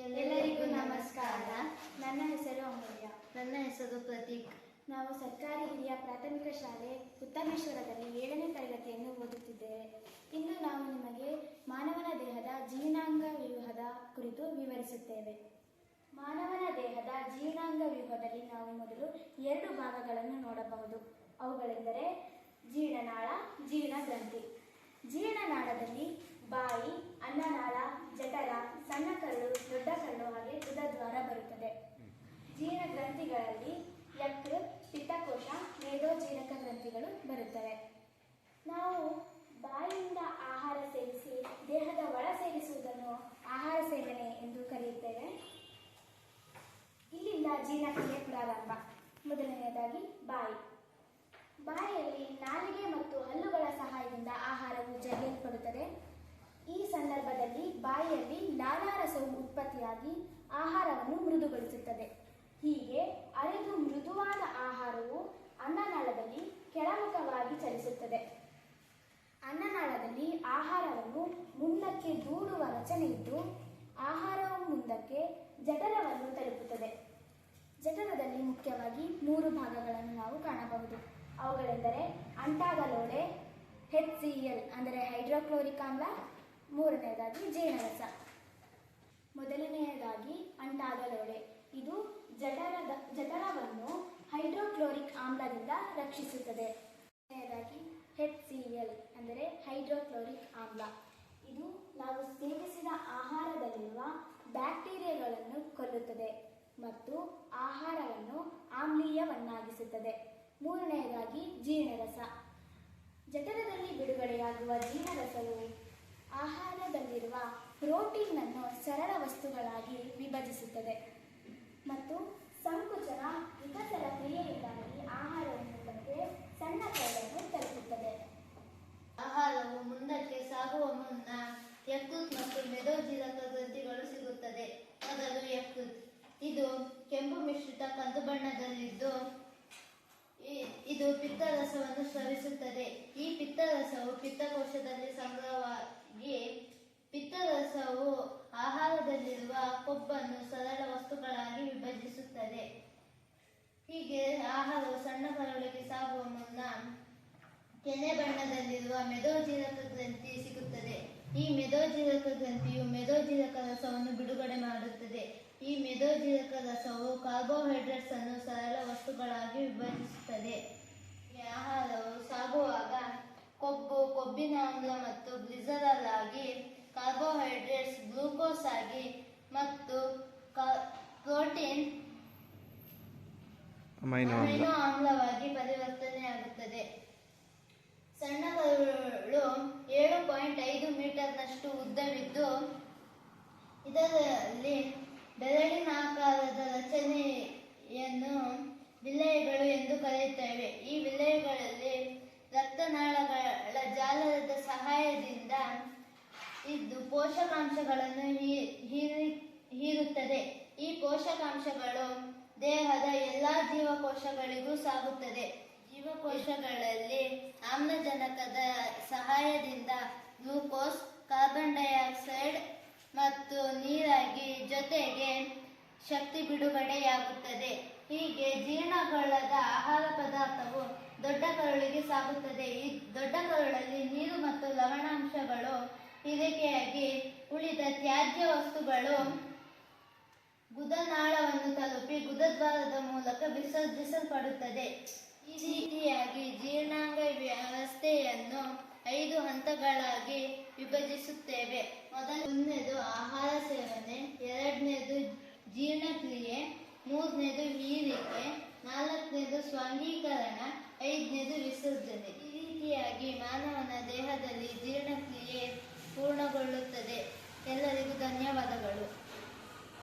ಎಲ್ಲರಿಗೂ ನಮಸ್ಕಾರ. ನನ್ನ ಹೆಸರು ಅಮೂಲ್ಯ. ನನ್ನ ಹೆಸರು ಪ್ರತೀಕ್. ನಾವು ಸರ್ಕಾರಿ ಹಿರಿಯ ಪ್ರಾಥಮಿಕ ಶಾಲೆ ಉತ್ತಮೇಶ್ವರದಲ್ಲಿ ಏಳನೇ ತರಗತಿಯನ್ನು ಓದುತ್ತಿದ್ದೇವೆ. ಇಂದು ನಾವು ನಿಮಗೆ ಮಾನವನ ದೇಹದ ಜೀರ್ಣಾಂಗ ವ್ಯೂಹದ ಕುರಿತು ವಿವರಿಸುತ್ತೇವೆ. ಮಾನವನ ದೇಹದ ಜೀರ್ಣಾಂಗ ವ್ಯೂಹದಲ್ಲಿ ನಾವು ಮೊದಲು ಎರಡು ಭಾಗಗಳನ್ನು ನೋಡಬಹುದು. ಅವುಗಳೆಂದರೆ ಜೀರ್ಣನಾಳ, ಜೀರ್ಣಗ್ರಂಥಿ ಜೀರ್ಣನಾಳದಲ್ಲಿ ಬಾಯಿ ಅನ್ನನಾಳ ಜಠರ ಸಣ್ಣ ಕರಳು ದೊಡ್ಡ ಕರಳು ಹಾಗೆ ಗುದದ್ವಾರ ಬರುತ್ತದೆ ಜೀರ್ಣ ಗ್ರಂಥಿಗಳಲ್ಲಿ ಯಕೃತ್ ಪಿತ್ತಕೋಶ ಮೇಧೋಜೀರಕ ಗ್ರಂಥಿಗಳು ಬರುತ್ತವೆ. ನಾವು ಬಾಯಿಯಿಂದ ಆಹಾರ ಸೇವಿಸಿ, ದೇಹದ ಒಳ ಸೇವಿಸುವುದನ್ನು ಆಹಾರ ಸೇವನೆ ಎಂದು ಕರೆಯುತ್ತೇವೆ. ಇಲ್ಲಿಂದ ಜೀರ್ಣಕ್ರಿಯೆ ಪ್ರಾರಂಭ. ಮೊದಲನೆಯದಾಗಿ ಬಾಯಿ. ಬಾಯಿಯಲ್ಲಿ ನಾಲಿಗೆ ಮತ್ತು ಹಲ್ಲುಗಳ ಸಹಾಯದಿಂದ ಆಹಾರವು ಜಗಿಯಲ್ಪಡುತ್ತದೆ ಈ ಸಂದರ್ಭದಲ್ಲಿ ಬಾಯಿಯಲ್ಲಿ ಲಾಲಾರಸವು ಉತ್ಪತ್ತಿಯಾಗಿ ಆಹಾರವನ್ನು ಮೃದುಗೊಳಿಸುತ್ತದೆ. ಹೀಗೆ ಅರೆದು ಮೃದುವಾದ ಆಹಾರವು ಅನ್ನನಾಳದಲ್ಲಿ ಕೆಳಮುಖವಾಗಿ ಚಲಿಸುತ್ತದೆ. ಅನ್ನನಾಳದಲ್ಲಿ ಆಹಾರವನ್ನು ಮುಂದಕ್ಕೆ ದೂಡುವ ರಚನೆ ಇದ್ದು, ಆಹಾರವು ಮುಂದಕ್ಕೆ ಜಠರವನ್ನು ತಲುಪುತ್ತದೆ. ಜಠರದಲ್ಲಿ ಮುಖ್ಯವಾಗಿ ಮೂರು ಭಾಗಗಳನ್ನು ನಾವು ಕಾಣಬಹುದು. ಅವುಗಳೆಂದರೆ ಅಂಟಾಗಲೋಳೆ ಹೆಚ್ ಸಿ ಎಲ್ ಅಂದರೆ ಹೈಡ್ರೋಕ್ಲೋರಿಕ್ ಆಮ್ಲ ಮೂರನೆಯದಾಗಿ ಜೀರ್ಣರಸ. ಮೊದಲನೆಯದಾಗಿ ಅಂಟಾಗಲೋಳೆ ಇದು ಜಠರದ, ಜಠರವನ್ನು ಹೈಡ್ರೋಕ್ಲೋರಿಕ್ ಆಮ್ಲದಿಂದ ರಕ್ಷಿಸುತ್ತದೆ. ಎರಡನೆಯದಾಗಿ ಹೆಚ್ ಸಿ ಎಲ್ ಅಂದರೆ ಹೈಡ್ರೋಕ್ಲೋರಿಕ್ ಆಮ್ಲ. ಇದು ನಾವು ಸೇವಿಸಿದ ಆಹಾರದಲ್ಲಿರುವ ಬ್ಯಾಕ್ಟೀರಿಯಾಗಳನ್ನು ಕೊಲ್ಲುತ್ತದೆ ಮತ್ತು ಆಹಾರವನ್ನು ಆಮ್ಲೀಯವನ್ನಾಗಿಸುತ್ತದೆ. ಮೂರನೆಯದಾಗಿ ಜೀರ್ಣರಸ. ಜಠರದಲ್ಲಿ ಬಿಡುಗಡೆಯಾಗುವ ಜೀರ್ಣರಸವು ಆಹಾರದಲ್ಲಿರುವ ಪ್ರೋಟೀನ್ ಅನ್ನು ಸರಳ ವಸ್ತುಗಳಾಗಿ ವಿಭಜಿಸುತ್ತದೆ. ಮತ್ತು ಸಂಕುಚನ ವಿಕಸನ ಕ್ರಿಯೆಯಿಂದಾಗಿ ಆಹಾರವನ್ನು ಮುಂದಕ್ಕೆ ಸಣ್ಣ ಕೈಯನ್ನು ತಲುಪುತ್ತದೆ. ಆಹಾರವು ಮುಂದಕ್ಕೆ ಸಾಗುವ ಮುನ್ನ ಯಕೃತ್ ಮತ್ತು ಮೆದೋಜೀರಕ ಗ್ರಂಥಿಗಳು ಸಿಗುತ್ತದೆ. ಮೊದಲು ಯಕೃತ್ ಇದು ಕೆಂಪು ಮಿಶ್ರಿತ ಕಂದು ಬಣ್ಣದಲ್ಲಿದ್ದು ಇದು ಪಿತ್ತರಸವನ್ನು ಸ್ರವಿಸುತ್ತದೆ. ಈ ಪಿತ್ತರಸವು ಪಿತ್ತಕೋಶದಲ್ಲಿ ಸಂಗ್ರಹವಾಗಿ, ಪಿತ್ತರಸವು ಆಹಾರದಲ್ಲಿರುವ ಕೊಬ್ಬನ್ನು ಸರಳ ವಸ್ತುಗಳಾಗಿ ವಿಭಜಿಸುತ್ತದೆ. ಹೀಗೆ ಆಹಾರವು ಸಣ್ಣ ಪರವಳಿಗೆ ಸಾಗುವ ಮುನ್ನ ಕೆನೆ ಬಣ್ಣದಲ್ಲಿರುವ ಮೆದೋಜೀರಕ ಗ್ರಂಥಿ ಸಿಗುತ್ತದೆ. ಈ ಮೆದೋಜೀರಕ ಗ್ರಂಥಿಯು ಮೆದೋಜೀರಕ ರಸವನ್ನು ಬಿಡುಗಡೆ ಮಾಡುತ್ತದೆ. ಈ ಮೆದೋಜೀರಕ ರಸವು ಕಾರ್ಬೋಹೈಡ್ರೇಟ್ಸ್ ಅನ್ನು ಸರಳ ವಸ್ತುಗಳಾಗಿ ವಿಭಜಿಸುತ್ತದೆ. ಆಹಾರವು ಸಾಗುವಾಗ ಕೊಬ್ಬು, ಕೊಬ್ಬಿನ ಆಮ್ಲ ಮತ್ತು ಗ್ಲಿಸರಲ್ ಆಗಿ ಕಾರ್ಬೋಹೈಡ್ರೇಟ್ಸ್ ಗ್ಲೂಕೋಸ್ ಆಗಿ ಮತ್ತು ಪ್ರೋಟೀನ್ ಅಮೈನೋ ಆಮ್ಲ. ಅಮೈನೋ ಆಮ್ಲವಾಗಿ ಪರಿವರ್ತನೆಯಾಗುತ್ತದೆ ಸಣ್ಣ ಕರುಳು ಏಳು ಪಾಯಿಂಟ್ ಐದು ಮೀಟರ್ನಷ್ಟು ಉದ್ದವಿದ್ದು ಇದರಲ್ಲಿ ಬೆರಳಿನ ಆಕಾರದ ರಚನೆಯನ್ನು ವಿಲಯಗಳು ಎಂದು ಕರೆಯುತ್ತೇವೆ. ಈ ವಿಲಯಗಳಲ್ಲಿ ರಕ್ತನಾಳಗಳ ಜಾಲದ ಸಹಾಯದಿಂದ ಇದ್ದು ಪೋಷಕಾಂಶಗಳನ್ನು ಹೀರುತ್ತದೆ. ಈ ಪೋಷಕಾಂಶಗಳು ದೇಹದ ಎಲ್ಲಾ ಜೀವಕೋಶಗಳಿಗೂ ಸಾಗುತ್ತದೆ. ಜೀವಕೋಶಗಳಲ್ಲಿ ಆಮ್ಲಜನಕದ ಸಹಾಯದಿಂದ ಗ್ಲೂಕೋಸ್, ಕಾರ್ಬನ್ ಡೈಆಕ್ಸೈಡ್ ಮತ್ತು ನೀರಾಗಿ ಜೊತೆಗೆ ಶಕ್ತಿ ಬಿಡುಗಡೆಯಾಗುತ್ತದೆ. ಹೀಗೆ ಜೀರ್ಣಗೊಳ್ಳದ ಆಹಾರ ಪದಾರ್ಥವು ದೊಡ್ಡ ಕರುಳಿಗೆ ಸಾಗುತ್ತದೆ. ಈ ದೊಡ್ಡ ಕರುಳಲ್ಲಿ ನೀರು ಮತ್ತು ಲವಣಾಂಶಗಳು ಹೀರಿಕೆಯಾಗಿ ಉಳಿದ ತ್ಯಾಜ್ಯ ವಸ್ತುಗಳು ಗುದನಾಳವನ್ನು ತಲುಪಿ ಗುದದ್ವಾರದ ಮೂಲಕ ವಿಸರ್ಜಿಸಲ್ಪಡುತ್ತದೆ. ಈ ರೀತಿಯಾಗಿ ಜೀರ್ಣಾಂಗ ವ್ಯವಸ್ಥೆಯನ್ನು ಐದು ಹಂತಗಳಾಗಿ ವಿಭಜಿಸುತ್ತೇವೆ. ಮೊದಲನೇದು ಆಹಾರ ಸೇವನೆ, ಎರಡನೇದು ಜೀರ್ಣಕ್ರಿಯೆ, ಮೂರನೇದು ಹೀರಿಕೆ, ನಾಲ್ಕನೇದು ಸ್ವಾಂಗೀಕರಣ ಐದನೇದು ವಿಸರ್ಜನೆ.